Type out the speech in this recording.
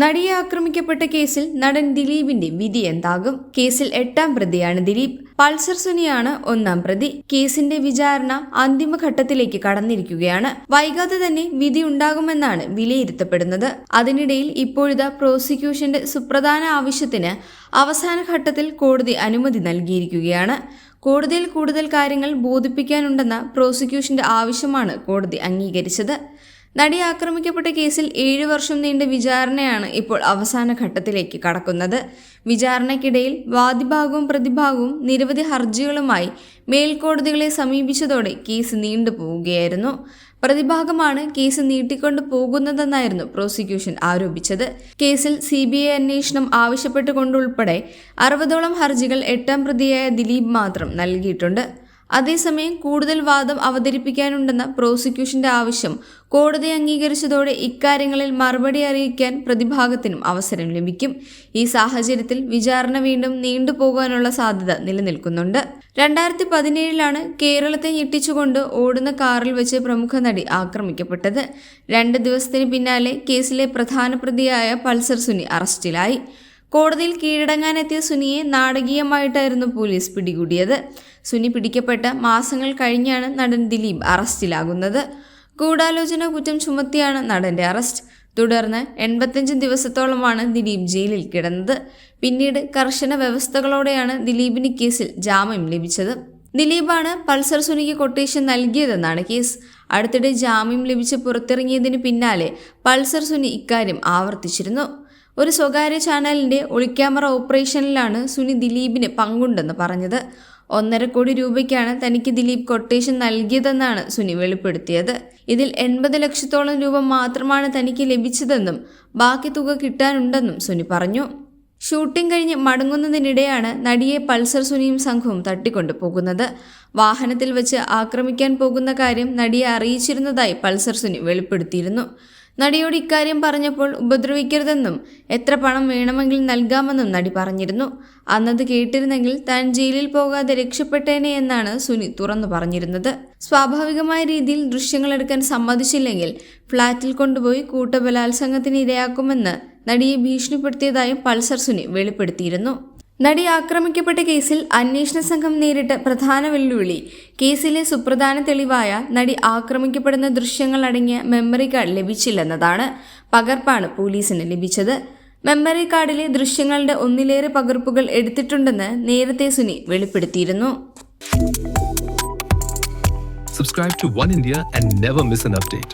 നടിയെ ആക്രമിക്കപ്പെട്ട കേസിൽ നടൻ ദിലീപിന്റെ വിധി എന്താകും? കേസിൽ എട്ടാം പ്രതിയാണ് ദിലീപ്. പൾസർ സുനിയാണ് ഒന്നാം പ്രതി. കേസിന്റെ വിചാരണ അന്തിമഘട്ടത്തിലേക്ക് കടന്നിരിക്കുകയാണ്. വൈകാതെ തന്നെ വിധി ഉണ്ടാകുമെന്നാണ് വിലയിരുത്തപ്പെടുന്നത്. അതിനിടയിൽ ഇപ്പോഴത്തെ പ്രോസിക്യൂഷന്റെ സുപ്രധാന ആവശ്യത്തിന് അവസാന ഘട്ടത്തിൽ കോടതി അനുമതി നൽകിയിരിക്കുകയാണ്. കോടതിയിൽ കൂടുതൽ കാര്യങ്ങൾ ബോധിപ്പിക്കാനുണ്ടെന്ന പ്രോസിക്യൂഷന്റെ ആവശ്യമാണ് കോടതി അംഗീകരിച്ചത്. നടി ആക്രമിക്കപ്പെട്ട കേസിൽ ഏഴു വർഷം നീണ്ട വിചാരണയാണ് ഇപ്പോൾ അവസാന ഘട്ടത്തിലേക്ക് കടക്കുന്നത്. വിചാരണയ്ക്കിടയിൽ വാദിഭാഗവും പ്രതിഭാഗവും നിരവധി ഹർജികളുമായി മേൽക്കോടതികളെ സമീപിച്ചതോടെ കേസ് നീണ്ടുപോവുകയായിരുന്നു പ്രതിഭാഗമാണ് കേസ് നീട്ടിക്കൊണ്ടു പോകുന്നതെന്നായിരുന്നു പ്രോസിക്യൂഷൻ ആരോപിച്ചത്. കേസിൽ സി ബി ഐ അന്വേഷണം ആവശ്യപ്പെട്ടുകൊണ്ടുൾപ്പെടെ അറുപതോളം ഹർജികൾ എട്ടാം പ്രതിയായ ദിലീപ് മാത്രം നൽകിയിട്ടുണ്ട്. അതേസമയം കൂടുതൽ വാദം അവതരിപ്പിക്കാനുണ്ടെന്ന പ്രോസിക്യൂഷന്റെ ആവശ്യം കോടതി അംഗീകരിച്ചതോടെ ഇക്കാര്യങ്ങളിൽ മറുപടി അറിയിക്കാൻ പ്രതിഭാഗത്തിനും അവസരം ലഭിക്കും. ഈ സാഹചര്യത്തിൽ വിചാരണ വീണ്ടും നീണ്ടുപോകാനുള്ള സാധ്യത നിലനിൽക്കുന്നുണ്ട്. രണ്ടായിരത്തി പതിനേഴിലാണ് കേരളത്തെ ഞെട്ടിച്ചുകൊണ്ട് ഓടുന്ന കാറിൽ വെച്ച് പ്രമുഖ നടി ആക്രമിക്കപ്പെട്ടത്. രണ്ട് ദിവസത്തിന് പിന്നാലെ കേസിലെ പ്രധാന പ്രതിയായ പൾസർ സുനി അറസ്റ്റിലായി. കോടതിയിൽ കീഴടങ്ങാനെത്തിയ സുനിയെ നാടകീയമായിട്ടായിരുന്നു പോലീസ് പിടികൂടിയത്. സുനി പിടിക്കപ്പെട്ട മാസങ്ങൾ കഴിഞ്ഞാണ് നടൻ ദിലീപ് അറസ്റ്റിലാകുന്നത്. ഗൂഢാലോചന കുറ്റം ചുമത്തിയാണ് നടന്റെ അറസ്റ്റ്. തുടർന്ന് എൺപത്തഞ്ച് ദിവസത്തോളമാണ് ദിലീപ് ജയിലിൽ കിടന്നത്. പിന്നീട് കർശന വ്യവസ്ഥകളോടെയാണ് ദിലീപിന് കേസിൽ ജാമ്യം ലഭിച്ചത്. ദിലീപാണ് പൾസർ സുനിക്ക് കൊട്ടേഷൻ നൽകിയതെന്നാണ് കേസ്. അടുത്തിടെ ജാമ്യം ലഭിച്ച് പുറത്തിറങ്ങിയതിന് പിന്നാലെ പൾസർ സുനി ഇക്കാര്യം ആവർത്തിച്ചിരുന്നു. ഒരു സ്വകാര്യ ചാനലിന്റെ ഒളിക്യാമറ ഓപ്പറേഷനിലാണ് സുനി ദിലീപിന് പങ്കുണ്ടെന്ന് പറഞ്ഞത്. ഒന്നര കോടി രൂപയ്ക്കാണ് തനിക്ക് ദിലീപ് കൊട്ടേഷൻ നൽകിയതെന്നാണ് സുനി വെളിപ്പെടുത്തിയത്. ഇതിൽ എൺപത് ലക്ഷത്തോളം രൂപ മാത്രമാണ് തനിക്ക് ലഭിച്ചതെന്നും ബാക്കി തുക കിട്ടാനുണ്ടെന്നും സുനി പറഞ്ഞു. ഷൂട്ടിംഗ് കഴിഞ്ഞ് മടങ്ങുന്നതിനിടെയാണ് നടിയെ പൾസർ സുനിയും സംഘവും തട്ടിക്കൊണ്ടു പോകുന്നത്. വാഹനത്തിൽ വെച്ച് ആക്രമിക്കാൻ പോകുന്ന കാര്യം നടിയെ അറിയിച്ചിരുന്നതായി പൾസർ സുനി വെളിപ്പെടുത്തിയിരുന്നു. നടിയോട് ഇക്കാര്യം പറഞ്ഞപ്പോൾ ഉപദ്രവിക്കരുതെന്നും എത്ര പണം വേണമെങ്കിൽ നൽകാമെന്നും നടി പറഞ്ഞിരുന്നു. അന്നത് കേട്ടിരുന്നെങ്കിൽ താൻ ജയിലിൽ പോകാതെ രക്ഷപ്പെട്ടേനെ എന്നാണ് സുനി തുറന്നു പറഞ്ഞിരുന്നത്. സ്വാഭാവികമായ രീതിയിൽ ദൃശ്യങ്ങൾ എടുക്കാൻ സമ്മതിച്ചില്ലെങ്കിൽ ഫ്ളാറ്റിൽ കൊണ്ടുപോയി കൂട്ടബലാത്സംഗത്തിന് ഇരയാക്കുമെന്ന് നടിയെ ഭീഷണിപ്പെടുത്തിയതായും പൾസർ സുനി വെളിപ്പെടുത്തിയിരുന്നു. നടി ആക്രമിക്കപ്പെട്ട കേസിൽ അന്വേഷണ സംഘം നേരിട്ട് പ്രധാന വെല്ലുവിളി. കേസിലെ സുപ്രധാന തെളിവായ നടി ആക്രമിക്കപ്പെടുന്ന ദൃശ്യങ്ങൾ അടങ്ങിയ മെമ്മറി കാർഡ് ലഭിച്ചില്ലെന്നതാണ് പകർപ്പാണ് പോലീസിന് ലഭിച്ചത്. മെമ്മറി കാർഡിലെ ദൃശ്യങ്ങളുടെ ഒന്നിലേറെ പകർപ്പുകൾ എടുത്തിട്ടുണ്ടെന്ന് നേരത്തെ സുനി വെളിപ്പെടുത്തിയിരുന്നു. Subscribe to One India and never miss an update.